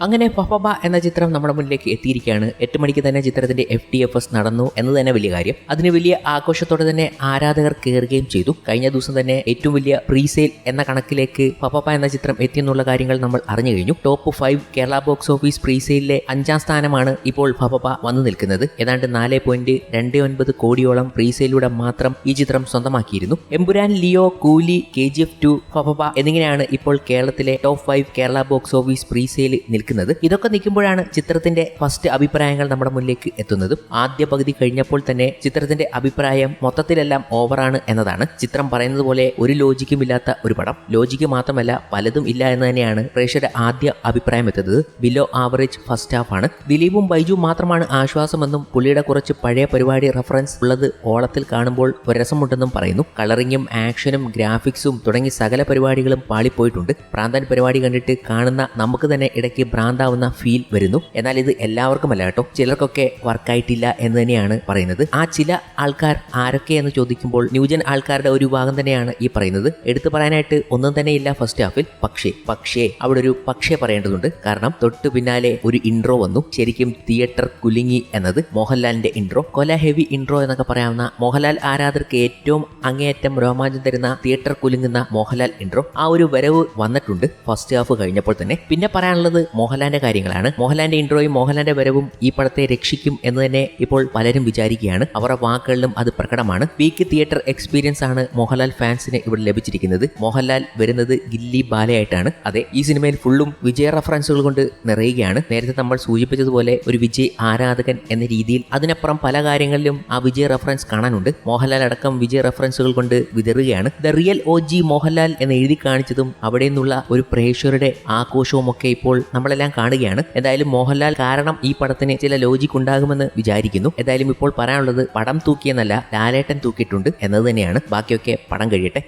അങ്ങനെ പപ്പബ എന്ന ചിത്രം നമ്മുടെ മുന്നിലേക്ക് എത്തിയിരിക്കുകയാണ്. എട്ട് മണിക്ക് തന്നെ ചിത്രത്തിന്റെ എഫ് ടി എഫ് എസ് നടന്നു എന്നത് തന്നെ വലിയ കാര്യം. അതിന് വലിയ ആഘോഷത്തോടെ തന്നെ ആരാധകർ കയറുകയും ചെയ്തു. കഴിഞ്ഞ ദിവസം തന്നെ ഏറ്റവും വലിയ പ്രീസെയിൽ എന്ന കണക്കിലേക്ക് പപ്പപ്പ എന്ന ചിത്രം എത്തിയെന്നുള്ള കാര്യങ്ങൾ നമ്മൾ അറിഞ്ഞു കഴിഞ്ഞു. Top five Kerala box office പ്രീസെയിലെ അഞ്ചാം സ്ഥാനമാണ് ഇപ്പോൾ പപ്പപ്പ വന്നു നിൽക്കുന്നത്. ഏതാണ്ട് നാല് പോയിന്റ് രണ്ട് ഒൻപത് കോടിയോളം പ്രീസെയിലൂടെ മാത്രം ഈ ചിത്രം സ്വന്തമാക്കിയിരുന്നു. Empuraan Leo Coolie K G F two പപ്പപ്പ എന്നിങ്ങനെയാണ് ഇപ്പോൾ കേരളത്തിലെ top five Kerala box office presale നിൽക്കുന്നത്. ഇതൊക്കെ നിൽക്കുമ്പോഴാണ് ചിത്രത്തിന്റെ ഫസ്റ്റ് അഭിപ്രായങ്ങൾ നമ്മുടെ മുന്നിലേക്ക് എത്തുന്നത്. ആദ്യ പകുതി കഴിഞ്ഞപ്പോൾ തന്നെ ചിത്രത്തിന്റെ അഭിപ്രായം മൊത്തത്തിലെല്ലാം ഓവറാണ് എന്നതാണ്. ചിത്രം പറയുന്നത് പോലെ ഒരു ലോജിക്കും ഇല്ലാത്ത ഒരു പടം. ലോജിക്ക് മാത്രമല്ല പലതും ഇല്ല എന്ന് തന്നെയാണ് പ്രേക്ഷകരുടെ ആദ്യ അഭിപ്രായം എത്തുന്നത്. ബിലോ ആവറേജ് ഫസ്റ്റ് ഹാഫ് ആണ്. ദിലീപും ബൈജുവും മാത്രമാണ് ആശ്വാസമെന്നും പുള്ളിയുടെ കുറച്ച് പഴയ പരിപാടി റഫറൻസ് ഉള്ളത് ഓളത്തിൽ കാണുമ്പോൾ ഒരു രസമുണ്ടെന്നും പറയുന്നു. കളറിങ്ങും ആക്ഷനും ഗ്രാഫിക്സും തുടങ്ങി സകല പരിപാടികളും പാളിപ്പോയിട്ടുണ്ട്. പ്രാന്തൻ പരിപാടി കണ്ടിട്ട് കാണുന്ന നമുക്ക് തന്നെ ഇടയ്ക്ക് ഭ്രാന്താവുന്ന ഫീൽ വരുന്നു. എന്നാൽ ഇത് എല്ലാവർക്കും അല്ല കേട്ടോ. ചിലർക്കൊക്കെ വർക്കായിട്ടില്ല എന്ന് തന്നെയാണ് പറയുന്നത്. ആ ചില ആൾക്കാർ ആരൊക്കെ എന്ന് ചോദിക്കുമ്പോൾ ന്യൂജൻ ആൾക്കാരുടെ ഒരു ഭാഗം തന്നെയാണ് ഈ പറയുന്നത്. എടുത്തു പറയാനായിട്ട് ഒന്നും തന്നെ ഇല്ല ഫസ്റ്റ് ഹാഫിൽ പക്ഷേ പക്ഷേ അവിടെ ഒരു പക്ഷേ പറയേണ്ടതുണ്ട്. കാരണം തൊട്ട് പിന്നാലെ ഒരു ഇൻട്രോ വന്നു. ശരിക്കും തിയേറ്റർ കുലുങ്ങി എന്നത് മോഹൻലാലിന്റെ ഇൻട്രോ കൊല ഹെവി ഇൻട്രോ എന്നൊക്കെ പറയാവുന്ന മോഹൻലാൽ ആരാധകർക്ക് ഏറ്റവും അങ്ങേയറ്റം രോമാഞ്ചം തരുന്ന തിയേറ്റർ കുലുങ്ങുന്ന മോഹൻലാൽ ഇൻട്രോ ആ ഒരു വരവ് വന്നിട്ടുണ്ട് ഫസ്റ്റ് ഹാഫ് കഴിഞ്ഞപ്പോൾ തന്നെ. പിന്നെ പറയാനുള്ളത് മോഹൻലാലിന്റെ കാര്യങ്ങളാണ്. മോഹൻലാലിന്റെ ഇൻട്രോയും മോഹൻലാലിന്റെ വരവും ഈ പടത്തെ രക്ഷിക്കും എന്ന് തന്നെ ഇപ്പോൾ പലരും വിചാരിക്കുകയാണ്. അവരുടെ വാക്കുകളിലും അത് പ്രകടമാണ്. പീക്ക് തിയേറ്റർ എക്സ്പീരിയൻസ് ആണ് മോഹൻലാൽ ഫാൻസിന് ഇവിടെ ലഭിച്ചിരിക്കുന്നത്. മോഹൻലാൽ വരുന്നത് ഗില്ലി ബാലയായിട്ടാണ്. അതെ ഈ സിനിമയിൽ ഫുള്ളും വിജയ റഫറൻസുകൾ കൊണ്ട് നിറയുകയാണ്. നേരത്തെ നമ്മൾ സൂചിപ്പിച്ചതുപോലെ ഒരു വിജയ് ആരാധകൻ എന്ന രീതിയിൽ അതിനപ്പുറം പല കാര്യങ്ങളിലും ആ വിജയ റഫറൻസ് കാണാനുണ്ട്. മോഹൻലാൽ അടക്കം വിജയ റഫറൻസുകൾ കൊണ്ട് വിതറുകയാണ്. The real O G Mohanlal എന്ന് എഴുതി കാണിച്ചതും അവിടെ നിന്നുള്ള ഒരു പ്രേക്ഷകരുടെ ആഘോഷവും ഒക്കെ ഇപ്പോൾ നമ്മളെല്ലാം കാണുകയാണ്. എന്തായാലും മോഹൻലാൽ കാരണം ഈ പടത്തിന് ചില ലോജിക് ഉണ്ടാകുമെന്ന് വിചാരിക്കുന്നു. എന്തായാലും ഇപ്പോൾ പറയാനുള്ളത് പടം തൂക്കിയെന്നല്ല ലാലേട്ടൻ തൂക്കിയിട്ടുണ്ട് എന്നത് തന്നെയാണ്. ബാക്കിയൊക്കെ പടം കഴിയട്ടെ.